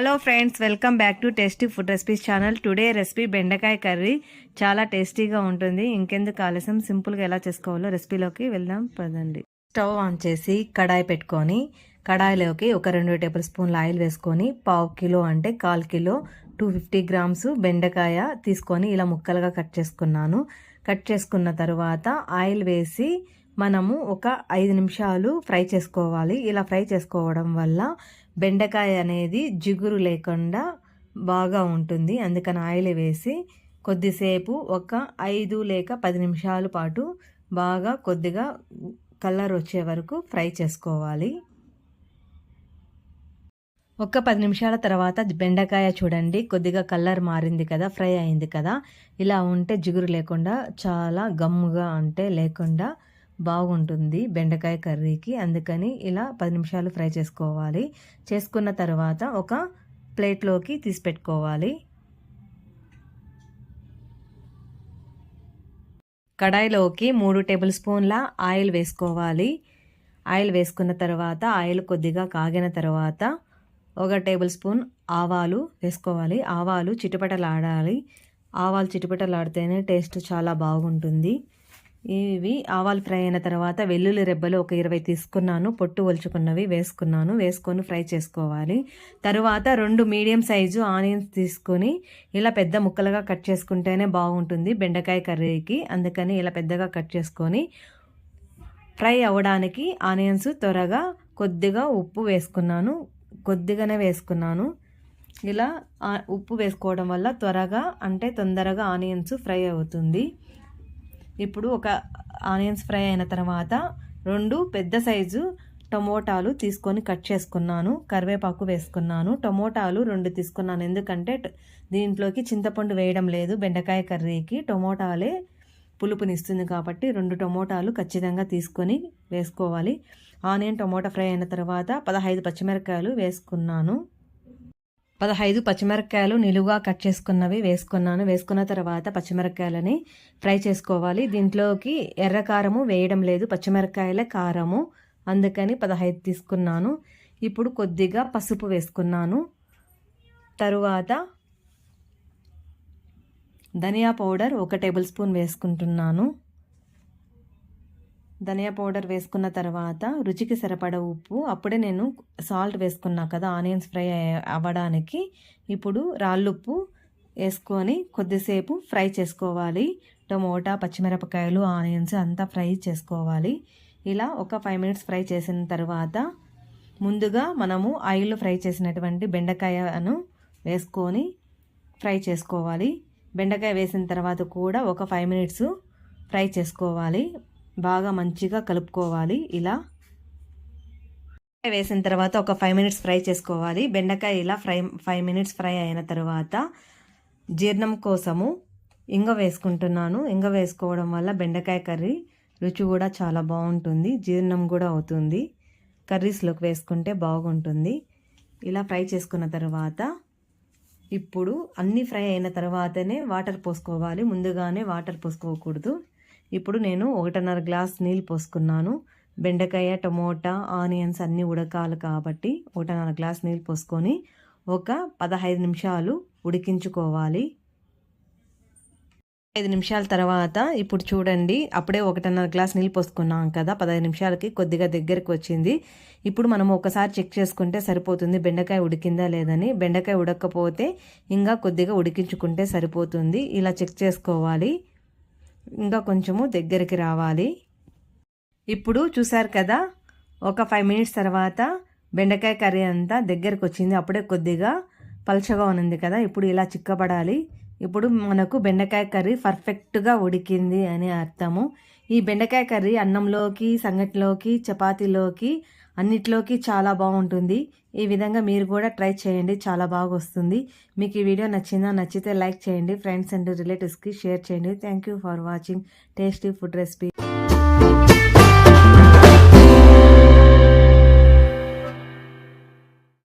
Hello friends welcome back to tasty food recipes channel today recipe బెండకాయ curry చాలా టేస్టీగా ఉంటుంది. ఇంకెందుకు ఆలస్యం? సింపుల్గా ఎలా చేసుకోవాలో రెసిపీలోకి వెళ్దాం. పదండి. స్టవ్ ఆన్ చేసి కడాయి పెట్టుకొని కడాయిలోకి ఒక రెండు టేబుల్ స్పూన్ల ఆయిల్ వేసుకొని పావు కిలో అంటే కాల్ కిలో టూ ఫిఫ్టీ గ్రామ్స్ బెండకాయ తీసుకొని ఇలా ముక్కలుగా కట్ చేసుకున్నాను. కట్ చేసుకున్న తర్వాత ఆయిల్ వేసి మనము ఒక ఐదు నిమిషాలు ఫ్రై చేసుకోవాలి. ఇలా ఫ్రై చేసుకోవడం వల్ల బెండకాయ అనేది జిగురు లేకుండా బాగా ఉంటుంది. అందుకని ఆయిల్ వేసి కొద్దిసేపు ఒక ఐదు లేక పది నిమిషాల పాటు బాగా కొద్దిగా కలర్ వచ్చే వరకు ఫ్రై చేసుకోవాలి. ఒక పది నిమిషాల తర్వాత బెండకాయ చూడండి. కొద్దిగా కలర్ మారింది కదా ఫ్రై అయింది కదా. ఇలా ఉంటే జిగురు లేకుండా చాలా గమ్ముగా అంటే లేకుండా బాగుంటుంది బెండకాయ కర్రీకి. అందుకని ఇలా పది నిమిషాలు ఫ్రై చేసుకోవాలి. చేసుకున్న తర్వాత ఒక ప్లేట్లోకి తీసి పెట్టుకోవాలి. కడాయిలోకి మూడు టేబుల్ స్పూన్ల ఆయిల్ వేసుకోవాలి. ఆయిల్ వేసుకున్న తర్వాత ఆయిల్ కొద్దిగా కాగిన తర్వాత ఒక టేబుల్ స్పూన్ ఆవాలు వేసుకోవాలి. ఆవాలు చిటపటలాడాలి. ఆవాలు చిటపటలాడితేనే టేస్ట్ చాలా బాగుంటుంది. ఇవి ఆవాలు ఫ్రై అయిన తర్వాత వెల్లుల్లి రెబ్బలు ఒక ఇరవై తీసుకున్నాను. పొట్టు ఒలుచుకున్నవి వేసుకున్నాను. వేసుకొని ఫ్రై చేసుకోవాలి. తరువాత రెండు మీడియం సైజు ఆనియన్స్ తీసుకొని ఇలా పెద్ద ముక్కలుగా కట్ చేసుకుంటేనే బాగుంటుంది బెండకాయ కర్రీకి. అందుకని ఇలా పెద్దగా కట్ చేసుకొని ఫ్రై అవ్వడానికి ఆనియన్స్ త్వరగా కొద్దిగా ఉప్పు వేసుకున్నాను. కొద్దిగానే వేసుకున్నాను. ఇలా ఉప్పు వేసుకోవడం వల్ల త్వరగా అంటే తొందరగా ఆనియన్స్ ఫ్రై అవుతుంది. ఇప్పుడు ఒక ఆనియన్స్ ఫ్రై అయిన తర్వాత రెండు పెద్ద సైజు టమోటాలు తీసుకొని కట్ చేసుకున్నాను కరివేపాకు వేసుకున్నాను. టమోటాలు రెండు తీసుకున్నాను. ఎందుకంటే దీంట్లోకి చింతపండు వేయడం లేదు. బెండకాయ కర్రీకి టమోటాలే పులుపునిస్తుంది కాబట్టి రెండు టమోటాలు ఖచ్చితంగా తీసుకొని వేసుకోవాలి. ఆనియన్ టమోటా ఫ్రై అయిన తర్వాత పదహైదు పచ్చిమిరపకాయలు వేసుకున్నాను. పదహైదు పచ్చిమిరపకాయలు నిలువుగా కట్ చేసుకున్నవి వేసుకున్నాను. వేసుకున్న తర్వాత పచ్చిమిరపకాయలని ఫ్రై చేసుకోవాలి. దీంట్లోకి ఎర్ర కారము వేయడం లేదు. పచ్చిమిరపకాయలే కారము. అందుకని పదహైదు తీసుకున్నాను. ఇప్పుడు కొద్దిగా పసుపు వేసుకున్నాను. తరువాత ధనియా పౌడర్ ఒక టేబుల్ స్పూన్ వేసుకుంటున్నాను. ధనియా పౌడర్ వేసుకున్న తర్వాత రుచికి సరిపడ ఉప్పు అప్పుడే నేను సాల్ట్ వేసుకున్నా కదా ఆనియన్స్ ఫ్రై అవ్వడానికి. ఇప్పుడు రాళ్ళుప్పు వేసుకొని కొద్దిసేపు ఫ్రై చేసుకోవాలి. టమోటా పచ్చిమిరపకాయలు ఆనియన్స్ అంతా ఫ్రై చేసుకోవాలి. ఇలా ఒక ఫైవ్ మినిట్స్ ఫ్రై చేసిన తర్వాత ముందుగా మనము ఆయిల్ ఫ్రై చేసినటువంటి బెండకాయను వేసుకొని ఫ్రై చేసుకోవాలి. బెండకాయ వేసిన తర్వాత కూడా ఒక ఫైవ్ మినిట్స్ ఫ్రై చేసుకోవాలి. బాగా మంచిగా కలుపుకోవాలి. ఇలా వేసిన తర్వాత ఒక ఫైవ్ మినిట్స్ ఫ్రై చేసుకోవాలి. బెండకాయ ఇలా ఫ్రై ఫైవ్ మినిట్స్ ఫ్రై అయిన తర్వాత జీర్ణం కోసము ఇంగ వేసుకుంటున్నాను. ఇంగ వేసుకోవడం వల్ల బెండకాయ కర్రీ రుచి కూడా చాలా బాగుంటుంది. జీర్ణం కూడా అవుతుంది. కర్రీస్లోకి వేసుకుంటే బాగుంటుంది. ఇలా ఫ్రై చేసుకున్న తర్వాత ఇప్పుడు అన్నీ ఫ్రై అయిన తర్వాతనే వాటర్ పోసుకోవాలి. ముందుగానే వాటర్ పోసుకోకూడదు. ఇప్పుడు నేను ఒకటిన్నర గ్లాస్ నీళ్ళు పోసుకున్నాను. బెండకాయ టమోటా ఆనియన్స్ అన్నీ ఉడకాలి కాబట్టి ఒకటిన్నర గ్లాస్ నీళ్ళు పోసుకొని ఒక పదహైదు నిమిషాలు ఉడికించుకోవాలి. ఐదు నిమిషాల తర్వాత ఇప్పుడు చూడండి అప్పుడే ఒకటిన్నర గ్లాస్ నీళ్ళు పోసుకున్నాం కదా పదహైదు నిమిషాలకి కొద్దిగా దగ్గరకు వచ్చింది. ఇప్పుడు మనం ఒకసారి చెక్ చేసుకుంటే సరిపోతుంది బెండకాయ ఉడికిందా లేదని. బెండకాయ ఉడకపోతే ఇంకా కొద్దిగా ఉడికించుకుంటే సరిపోతుంది. ఇలా చెక్ చేసుకోవాలి. ఇంకా కొంచెము దగ్గరికి రావాలి. ఇప్పుడు చూసారు కదా ఒక ఫైవ్ మినిట్స్ తర్వాత బెండకాయ కర్రీ అంతా దగ్గరకు వచ్చింది అప్పుడే కొద్దిగా పలచగా ఉంది కదా ఇప్పుడు ఇలా చిక్కబడాలి. ఇప్పుడు మనకు బెండకాయ కర్రీ పర్ఫెక్ట్గా ఉడికింది అని అర్థము. ఈ బెండకాయ కర్రీ అన్నంలోకి సంగటిలోకి చపాతీలోకి అన్నిట్లోకి చాలా బాగుంటుంది. ఈ విధంగా మీరు కూడా ట్రై చేయండి. చాలా బాగా వస్తుంది. మీకు ఈ వీడియో నచ్చిందా నచ్చితే లైక్ చేయండి. ఫ్రెండ్స్ అండ్ రిలేటివ్స్కి షేర్ చేయండి. Thank you for watching tasty food recipe